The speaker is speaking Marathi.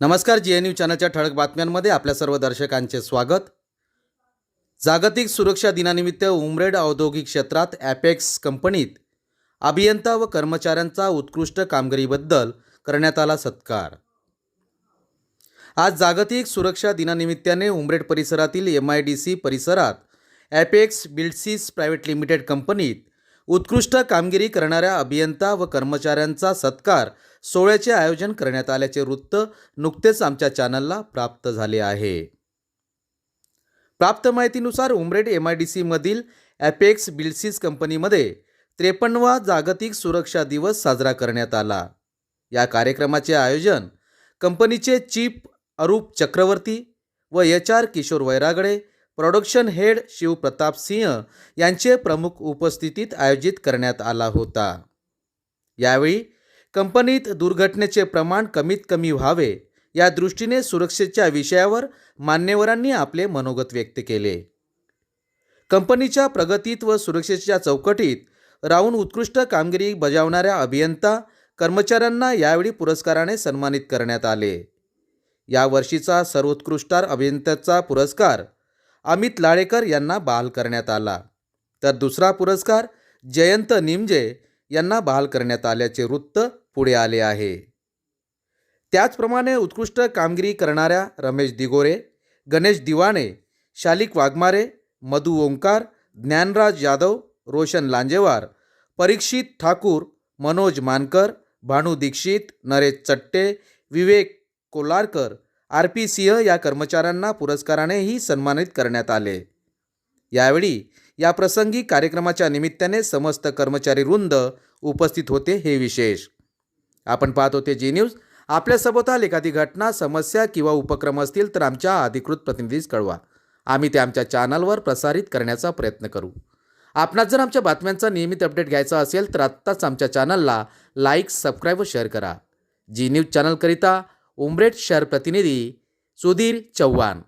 नमस्कार जी एन यू चॅनलच्या ठळक बातम्यांमध्ये आपल्या सर्व दर्शकांचे स्वागत. जागतिक सुरक्षा दिनानिमित्त उमरेड औद्योगिक क्षेत्रात ॲपेक्स कंपनीत अभियंता व कर्मचाऱ्यांचा उत्कृष्ट कामगिरीबद्दल करण्यात आला सत्कार. आज जागतिक सुरक्षा दिनानिमित्ताने उमरेड परिसरातील एम आय डी सी परिसरात ॲपेक्स बिल्डसीस प्रायव्हेट लिमिटेड कंपनीत उत्कृष्ट कामगिरी करणाऱ्या अभियंता व कर्मचाऱ्यांचा सत्कार सोहळ्याचे आयोजन करण्यात आल्याचे वृत्त नुकतेच आमच्या चॅनलला प्राप्त झाले आहे. प्राप्त माहितीनुसार उमरेड एम आय डी सीमधील ॲपेक्स बिल्सिस कंपनीमध्ये त्रेपन्नवा जागतिक सुरक्षा दिवस साजरा करण्यात आला. या कार्यक्रमाचे आयोजन कंपनीचे चीफ अरूप चक्रवर्ती व H R Kishore Vairagade production head Shivpratap Singh यांचे प्रमुख उपस्थितीत आयोजित करण्यात आला होता. यावेळी कंपनीत दुर्घटनेचे प्रमाण कमीत कमी व्हावे या दृष्टीने सुरक्षेच्या विषयावर मान्यवरांनी आपले मनोगत व्यक्त केले. कंपनीच्या प्रगतीत व सुरक्षेच्या चौकटीत राहून उत्कृष्ट कामगिरी बजावणाऱ्या अभियंता कर्मचाऱ्यांना यावेळी पुरस्काराने सन्मानित करण्यात आले. या वर्षीचा सर्वोत्कृष्ट अभियंत्याचा पुरस्कार अमित लाळेकर यांना बहाल करण्यात आला. तर दुसरा पुरस्कार जयंत निमजे यांना बहाल करण्यात आल्याचे वृत्त पुढे आले आहे. त्याचप्रमाणे उत्कृष्ट कामगिरी करणाऱ्या रमेश दिगोरे गणेश दिवाणे शालिक वाघमारे मधु ओंकार ज्ञानराज यादव रोशन लांजेवार परीक्षित ठाकूर मनोज मानकर भानू दीक्षित नरेश चट्टे विवेक कोलारकर आर पी सिंह या कर्मचाऱ्यांना पुरस्कारानेही सन्मानित करण्यात आले. यावेळी या प्रसंगी कार्यक्रमाच्या निमित्ताने समस्त कर्मचारी वृंद उपस्थित होते हे विशेष. आपण पाहत होते जी न्यूज. आपल्या सभोवताल एखादी घटना समस्या किंवा उपक्रम असतील तर आमच्या अधिकृत प्रतिनिधीस कळवा. आम्ही ते आमच्या चॅनलवर प्रसारित करण्याचा प्रयत्न करू. आपणास जर आमच्या बातम्यांचा नियमित अपडेट घ्यायचा असेल तर आत्ताच आमच्या चॅनलला लाईक सबस्क्राईब व शेअर करा. जी न्यूज चॅनलकरिता उमरेड शहर प्रतिनिधी सुधीर चव्हाण